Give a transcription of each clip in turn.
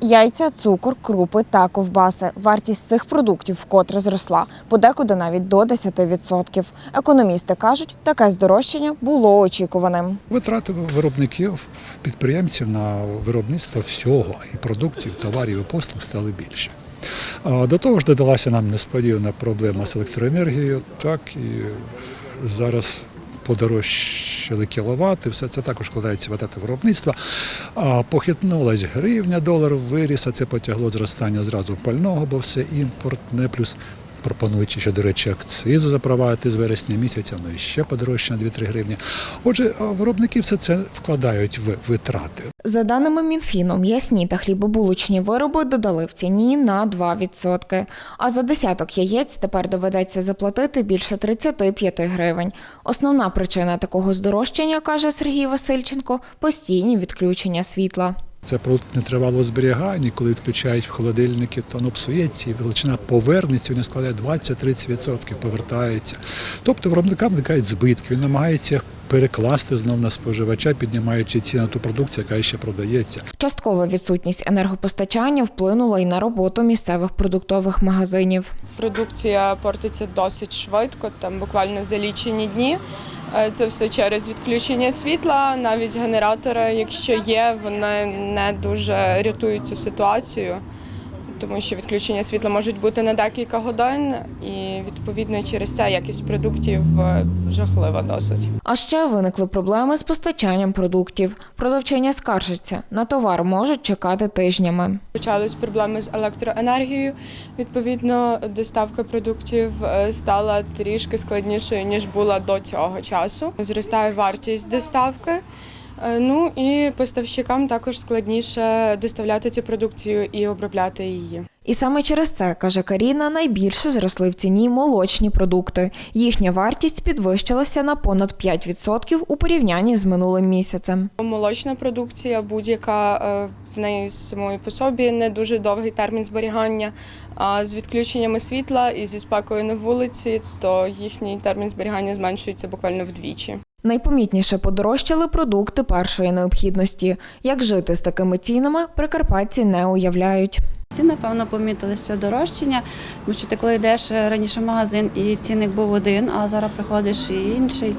Яйця, цукор, крупи та ковбаси. Вартість цих продуктів вкотре зросла, подекуди навіть до 10%. Економісти кажуть, таке здорожчання було очікуваним. Витрати виробників, підприємців на виробництво всього і продуктів, товарів і послуг стали більше. До того ж додалася нам несподівана проблема з електроенергією, так і зараз подорожчали кіловати, все це також вкладається в витрати виробництва. А похитнулась гривня, долар виріс, а це потягло зростання зразу пального, бо все імпортне, плюс пропонуючи, що, до речі, акцизи запровадити з вересня місяця, воно ще подорожче на 2-3 гривні. Отже, виробники все це вкладають в витрати. За даними Мінфіну, м'ясні та хлібобулочні вироби додали в ціні на 2%. А за десяток яєць тепер доведеться заплатити більше 35 гривень. Основна причина такого здорожчання, каже Сергій Васильченко, постійні відключення світла. Це продукт нетривалого зберігання, коли відключають в холодильники, то воно псується і величина повернеться, він складає 20-30% повертається. Тобто виробникам виникають збитки, він намагається перекласти знов на споживача, піднімаючи ціну на ту продукцію, яка ще продається. Часткова відсутність енергопостачання вплинула й на роботу місцевих продуктових магазинів. Продукція портиться досить швидко, там буквально за лічені дні. Е, Це все через відключення світла. Навіть генератори, якщо є, вони не дуже рятують цю ситуацію, тому що відключення світла можуть бути на декілька годин, і відповідно через це якість продуктів е, жахлива досить. А ще виникли проблеми з постачанням продуктів. Продавчиня скаржиться, на товар можуть чекати тижнями. Почались проблеми з електроенергією. Відповідно, доставка продуктів е, стала трішки складнішою ніж була до цього часу. Зростає вартість доставки. Е, Ну і поставщикам також складніше доставляти цю продукцію і обробляти її. І саме через це, каже Каріна, найбільше зросли в ціні молочні продукти. Їхня вартість підвищилася на понад 5% у порівнянні з минулим місяцем. Молочна продукція, будь-яка е, в неї самої по собі не дуже довгий термін зберігання. А з відключеннями світла і зі спекою на вулиці, то їхній термін зберігання зменшується буквально вдвічі. Найпомітніше подорожчали продукти першої необхідності. Як жити з такими цінами, прикарпатці не уявляють. Всі, напевно, помітили ще дорожчання, тому що ти коли йдеш е, раніше в магазин і цінник був один, а зараз приходиш і інший.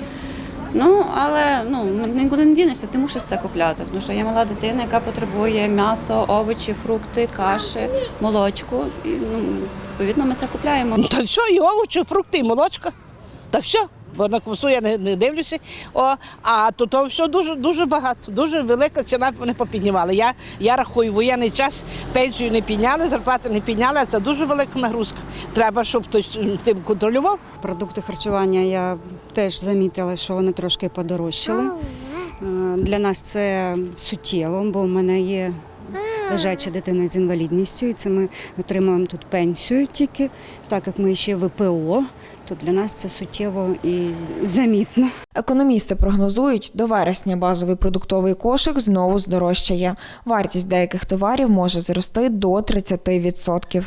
Ну, але ну, нікуди не дінешся, ти мусиш це купляти, тому що є мала дитина, яка потребує м'ясо, овочі, фрукти, каші, молочку. І, ну, відповідно, ми це купляємо. Ну, Та що, і овочі, фрукти, і молочка. Та все. Бо на курсу я не, не дивлюся. О, а то, то все дуже дуже багато. Дуже велика ціна вони попіднімали. Я, я рахую, воєнний час пенсію не підняли, зарплати не підняли, а це дуже велика нагрузка. Треба, щоб хтось тим контролював. Продукти харчування я теж замітила, що вони трошки подорожчали. Е, Для нас це суттєво, бо в мене є лежача дитина з інвалідністю, і це ми отримуємо тут пенсію тільки, так як ми ще ВПО, то для нас це суттєво і замітно. Економісти прогнозують, до вересня базовий продуктовий кошик знову здорожчає. Вартість деяких товарів може зрости до 30%.